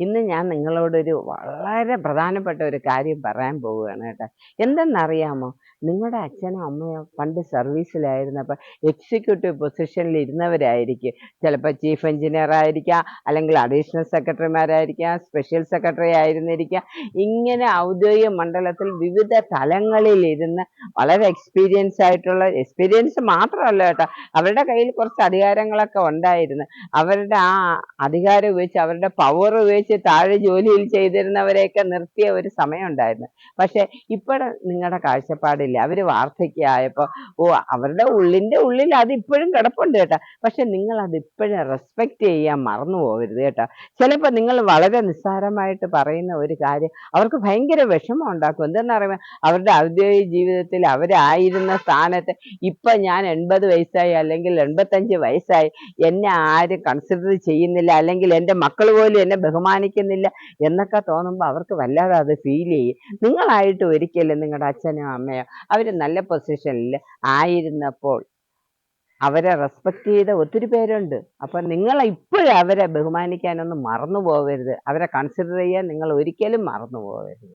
ഇന്ന് ഞാൻ നിങ്ങളോടൊരു വളരെ പ്രധാനപ്പെട്ട ഒരു കാര്യം പറയാൻ പോവുകയാണ് കേട്ടോ. എന്തെന്നറിയാമോ? നിങ്ങളുടെ അച്ഛനും അമ്മയോ പണ്ട് സർവീസിലായിരുന്നപ്പോൾ എക്സിക്യൂട്ടീവ് പൊസിഷനിൽ ഇരുന്നവരായിരിക്കും. ചിലപ്പോൾ ചീഫ് എഞ്ചിനീയർ ആയിരിക്കാം അല്ലെങ്കിൽ അഡീഷണൽ സെക്രട്ടറിമാരായിരിക്കാം സ്പെഷ്യൽ സെക്രട്ടറി ആയിരുന്നിരിക്കാം. ഇങ്ങനെ ഔദ്യോഗിക മണ്ഡലത്തിൽ വിവിധ തലങ്ങളിൽ ഇരുന്ന് വളരെ എക്സ്പീരിയൻസ് ആയിട്ടുള്ള എക്സ്പീരിയൻസ് മാത്രമല്ല കേട്ടോ അവരുടെ കയ്യിൽ കുറച്ച് അധികാരങ്ങളൊക്കെ ഉണ്ടായിരുന്നു. അവരുടെ ആ അധികാരം ഉപയോഗിച്ച് അവരുടെ പവർ ഉപയോഗിച്ച് താഴെ ജോലിയിൽ ചെയ്തിരുന്നവരെയൊക്കെ നിർത്തിയ ഒരു സമയം ഉണ്ടായിരുന്നു പക്ഷെ ഇപ്പോഴ നിങ്ങളുടെ കാഴ്ചപ്പാടില്ല. അവർ വാർദ്ധക്യമായപ്പോൾ ഓ അവരുടെ ഉള്ളിന്റെ ഉള്ളിൽ അതിപ്പോഴും കിടപ്പുണ്ട് കേട്ടോ. പക്ഷെ നിങ്ങൾ അത് ഇപ്പോഴും റെസ്പെക്റ്റ് ചെയ്യാൻ മറന്നു പോകരുത് കേട്ടോ. ചിലപ്പോൾ നിങ്ങൾ വളരെ നിസ്സാരമായിട്ട് പറയുന്ന ഒരു കാര്യം അവർക്ക് ഭയങ്കര വിഷമം ഉണ്ടാക്കും. എന്തെന്ന് പറയുമ്പോൾ അവരുടെ ഔദ്യോഗിക ജീവിതത്തിൽ അവരായിരുന്ന സ്ഥാനത്ത് ഇപ്പം ഞാൻ എൺപത് വയസ്സായി അല്ലെങ്കിൽ എൺപത്തഞ്ച് വയസ്സായി എന്നെ ആരും കൺസിഡർ ചെയ്യുന്നില്ല അല്ലെങ്കിൽ എന്റെ മക്കൾ പോലും എന്നെ ബഹുമാനിക്കുന്നില്ല എന്നൊക്കെ തോന്നുമ്പോൾ അവർക്ക് വല്ലാതെ അത് ഫീൽ ചെയ്യും. നിങ്ങളായിട്ട് ഒരിക്കലും നിങ്ങളുടെ അച്ഛനോ അമ്മയോ അവർ നല്ല പൊസിഷനിൽ ആയിരുന്നപ്പോൾ അവരെ റെസ്പെക്ട് ചെയ്ത ഒത്തിരി പേരുണ്ട്. അപ്പം നിങ്ങൾ ഇപ്പോഴും അവരെ ബഹുമാനിക്കാനൊന്നും മറന്നു പോകരുത്. അവരെ കൺസിഡർ ചെയ്യാൻ നിങ്ങൾ ഒരിക്കലും മറന്നു പോകരുത്.